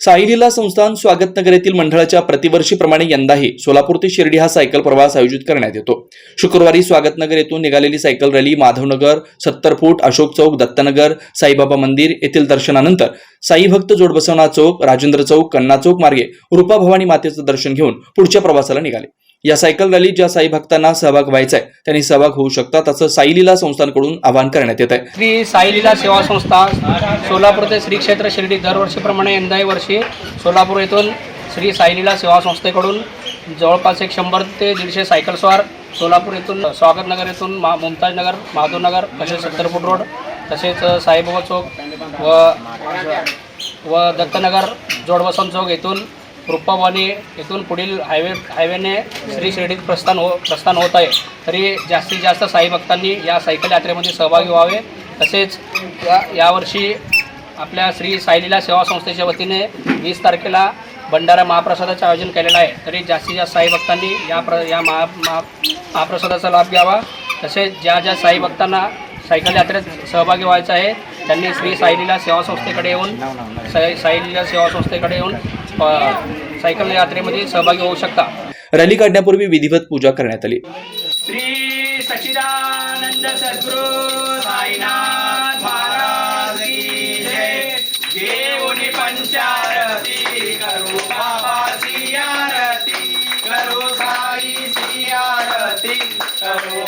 साईलीला संस्थान स्वागतनगर येथील मंडळाच्या प्रतिवर्षीप्रमाणे यंदाही सोलापूर ते शिर्डी हा सायकल प्रवास आयोजित करण्यात येतो. शुक्रवारी स्वागतनगर येथून निघालेली सायकल रॅली माधवनगर सत्तर फूट अशोक चौक दत्तनगर साईबाबा मंदिर येथील दर्शनानंतर साई भक्त जोडबसवणा चौक राजेंद्र चौक कन्ना चौक मार्गे रूपा भवानी मातेचं दर्शन घेऊन पुढच्या प्रवासाला निघाले. या सायकल रॅलीत ज्या साई भक्तांना सहभाग व्हायचा आहे त्यांनी सहभाग होऊ शकतात. असं साईलीला संस्थांकडून आवाहन करण्यात येत आहे. श्री साईलीला सेवा संस्था सोलापूर ते श्री क्षेत्र शिर्डी दरवर्षीप्रमाणे यंदाही वर्षी सोलापूर येथून श्री साईलीला सेवा संस्थेकडून जवळपास एक शंभर ते दीडशे सायकलस्वार सोलापूर येथून स्वागतनगर येथून मा मुमताजनगर माधवनगर तसेच सत्तरपूर रोड तसेच साईबाबा चौक व व दत्तनगर जोडवसन चौक येथून रुप्पावानी येथून पुढील हायवे हायवेने श्री शिर्डीत प्रस्थान हो प्रस्थान होत आहे. तरी जास्तीत जास्त साई भक्तांनी या सायकल यात्रेमध्ये सहभागी व्हावे. तसेच या यावर्षी आपल्या श्री साईलीला सेवा संस्थेच्या वतीने वीस तारखेला भंडारा महाप्रसादाचं आयोजन केलेलं आहे. तरी जास्तीत जास्त साई भक्तांनी या प्र या महा महा महाप्रसादाचा लाभ घ्यावा. तसेच ज्या ज्या साई भक्तांना सायकल यात्रेत सहभागी व्हायचं आहे त्यांनी श्री साईलीला सेवा संस्थेकडे येऊन साई साईलीला सेवा संस्थेकडे येऊन सायकल यात्रेमध्ये सहभागी होऊ शकता. रॅली काढण्यापूर्वी विधिवत पूजा करण्यात आली. श्री सच्चिदानंद सद्गुरु साईनाथ महाराज की जय. देवनी पंचारती करू बाबा सियारती करू साई सियारती करू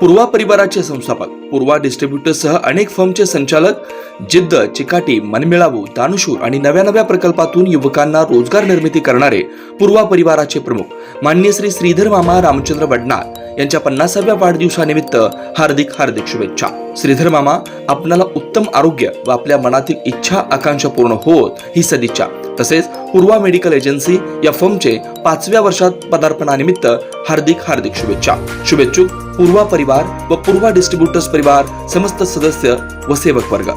पूर्वा परिवाराचे संस्थापक पूर्वा डिस्ट्रीब्युटरसह अनेक फर्मचे संचालक जिद्द चिकाटी मनमिळावू दानशूर आणि नव्या नव्या प्रकल्पातून युवकांना रोजगार निर्मिती करणारे पूर्वा परिवाराचे प्रमुख मान्य श्री श्रीधर मामा रामचंद्र वडनार यांच्या पन्नासाव्या वाढदिवसानिमित्त हार्दिक हार्दिक शुभेच्छा. श्रीधर मामा आपणाला उत्तम आरोग्य व आपल्या मनातील इच्छा आकांक्षा पूर्ण होत ही सदिच्छा. तसेच पूर्वा मेडिकल एजन्सी या फर्मचे पाचव्या वर्षात पदार्पणानिमित्त हार्दिक हार्दिक शुभेच्छा. शुभेच्छुक पूर्वा परिवार व पूर्वा डिस्ट्रीब्युटर्स परिवार समस्त सदस्य व सेवक वर्ग.